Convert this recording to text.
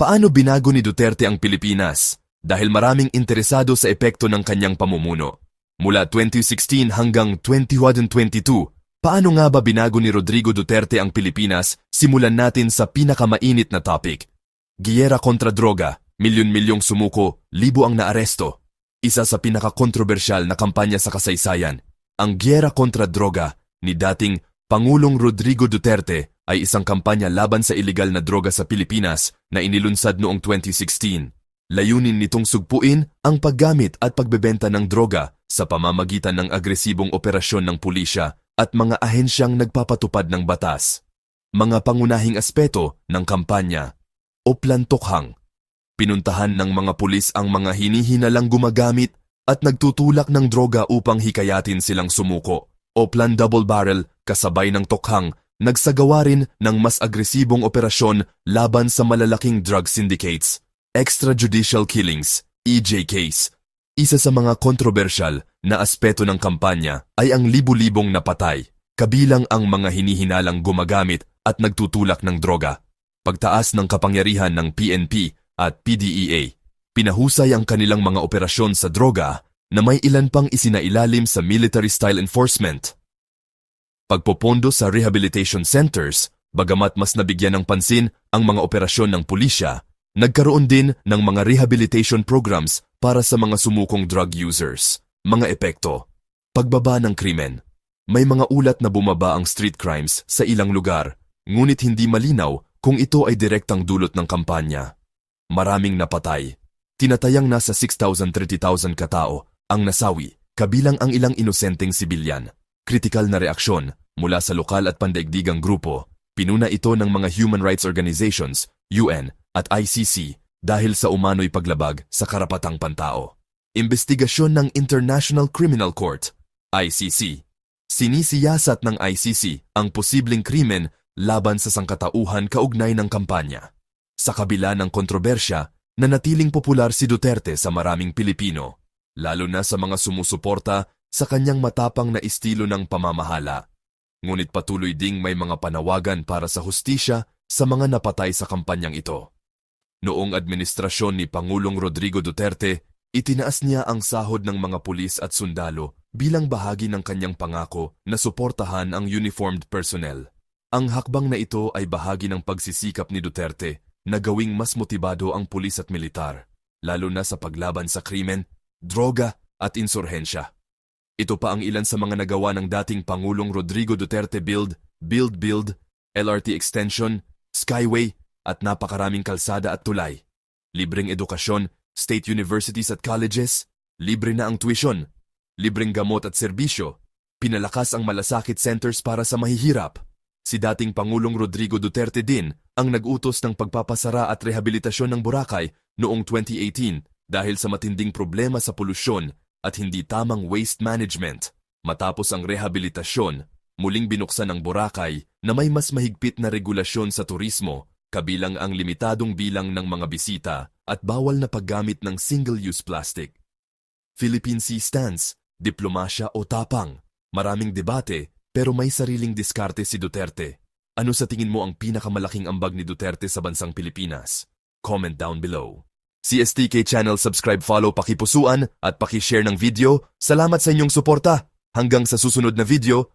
Paano binago ni Duterte ang Pilipinas? Dahil maraming interesado sa epekto ng kanyang pamumuno. Mula 2016 hanggang 2022, paano nga ba binago ni Rodrigo Duterte ang Pilipinas? Simulan natin sa pinakamainit na topic. Giyera kontra droga, milyon-milyong sumuko, libo ang naaresto. Isa sa pinakakontrobersyal na kampanya sa kasaysayan, ang Giyera kontra droga ni dating Pangulong Rodrigo Duterte ay isang kampanya laban sa ilegal na droga sa Pilipinas na inilunsad noong 2016. Layunin nitong sugpuin ang paggamit at pagbebenta ng droga sa pamamagitan ng agresibong operasyon ng pulisya at mga ahensyang nagpapatupad ng batas. Mga pangunahing aspeto ng kampanya o plantokhang. Pinuntahan ng mga pulis ang mga hinihinalang gumagamit at nagtutulak ng droga upang hikayatin silang sumuko. O plan double barrel kasabay ng tokhang nagsagawa rin ng mas agresibong operasyon laban sa malalaking drug syndicates extrajudicial killings, EJKs. Isa sa mga kontrobersyal na aspeto ng kampanya ay ang libu-libong napatay, kabilang ang mga hinihinalang gumagamit at nagtutulak ng droga. Pagtaas ng kapangyarihan ng PNP at PDEA, pinahusay ang kanilang mga operasyon sa droga na may ilan pang isinailalim sa military-style enforcement. Pagpopondo sa rehabilitation centers, bagamat mas nabigyan ng pansin ang mga operasyon ng pulisya, Nagkaroon din ng mga rehabilitation programs para sa mga sumukong drug users. Mga epekto. Pagbaba ng krimen. May mga ulat na bumaba ang street crimes sa ilang lugar, ngunit hindi malinaw kung ito ay direktang dulot ng kampanya. Maraming napatay. Tinatayang nasa 6,000-30,000 katao ang nasawi, kabilang ang ilang inosenteng sibilyan. Kritikal na reaksyon mula sa lokal at pandaigdigang grupo. Pinuna ito ng mga human rights organizations, UN, at ICC dahil sa umano'y paglabag sa karapatang pantao. Investigasyon ng International Criminal Court, ICC. Sinisiyasat ng ICC ang posibleng krimen laban sa sangkatauhan kaugnay ng kampanya. Sa kabila ng kontrobersya, nanatiling popular si Duterte sa maraming Pilipino, lalo na sa mga sumusuporta sa kanyang matapang na estilo ng pamamahala. Ngunit patuloy ding may mga panawagan para sa hustisya sa mga napatay sa kampanyang ito. Noong administrasyon ni Pangulong Rodrigo Duterte, itinaas niya ang sahod ng mga pulis at sundalo bilang bahagi ng kanyang pangako na suportahan ang uniformed personnel. Ang hakbang na ito ay bahagi ng pagsisikap ni Duterte na gawing mas motibado ang pulis at militar, lalo na sa paglaban sa krimen, droga at insurhensya. Ito pa ang ilan sa mga nagawa ng dating Pangulong Rodrigo Duterte Build, Build Build, LRT Extension, Skyway at napakaraming kalsada at tulay. Libreng edukasyon, state universities at colleges, libre na ang tuition, libreng gamot at serbisyo, pinalakas ang malasakit centers para sa mahihirap. Si dating Pangulong Rodrigo Duterte din ang nag-utos ng pagpapasara at rehabilitasyon ng Boracay noong 2018 dahil sa matinding problema sa polusyon at hindi tamang waste management. Matapos ang rehabilitasyon, muling binuksan ang Boracay na may mas mahigpit na regulasyon sa turismo kabilang ang limitadong bilang ng mga bisita at bawal na paggamit ng single-use plastic. Philippine Sea Stance, diplomasya o tapang, maraming debate pero may sariling diskarte si Duterte. Ano sa tingin mo ang pinakamalaking ambag ni Duterte sa bansang Pilipinas? Comment down below. CSTK channel subscribe follow pakipusuan at pakishare ng video. Salamat sa inyong suporta. Hanggang sa susunod na video,